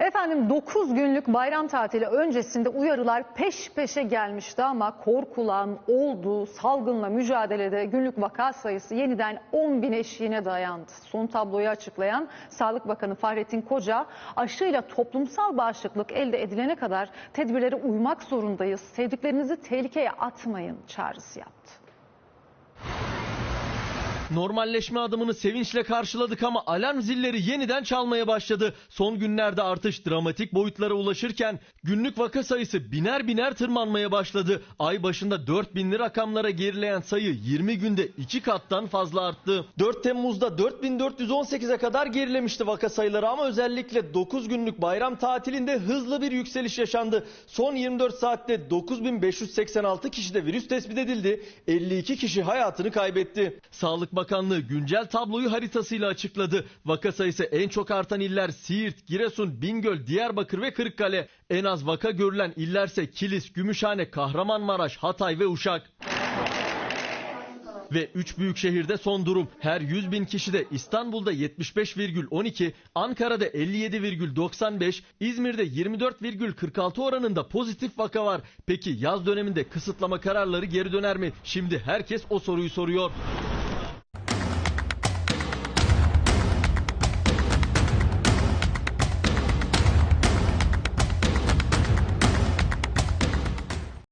Efendim 9 günlük bayram tatili öncesinde uyarılar peş peşe gelmişti ama korkulan olduğu salgınla mücadelede günlük vaka sayısı yeniden 10 bin eşiğine dayandı. Son tabloyu açıklayan Sağlık Bakanı Fahrettin Koca aşıyla toplumsal bağışıklık elde edilene kadar tedbirlere uymak zorundayız. Sevdiklerinizi tehlikeye atmayın çağrısı yaptı. Normalleşme adımını sevinçle karşıladık ama alarm zilleri yeniden çalmaya başladı. Son günlerde artış dramatik boyutlara ulaşırken günlük vaka sayısı biner biner tırmanmaya başladı. Ay başında 4000'li rakamlara gerileyen sayı 20 günde 2 kattan fazla arttı. 4 Temmuz'da 4418'e kadar gerilemişti vaka sayıları ama özellikle 9 günlük bayram tatilinde hızlı bir yükseliş yaşandı. Son 24 saatte 9586 kişide virüs tespit edildi. 52 kişi hayatını kaybetti. Sağlık Bakanlığı güncel tabloyu haritasıyla açıkladı. Vaka sayısı en çok artan iller Siirt, Giresun, Bingöl, Diyarbakır ve Kırıkkale. En az vaka görülen illerse Kilis, Gümüşhane, Kahramanmaraş, Hatay ve Uşak. Ve 3 büyük şehirde son durum. Her 100 bin kişide İstanbul'da 75,12, Ankara'da 57,95, İzmir'de 24,46 oranında pozitif vaka var. Peki yaz döneminde kısıtlama kararları geri döner mi? Şimdi herkes o soruyu soruyor.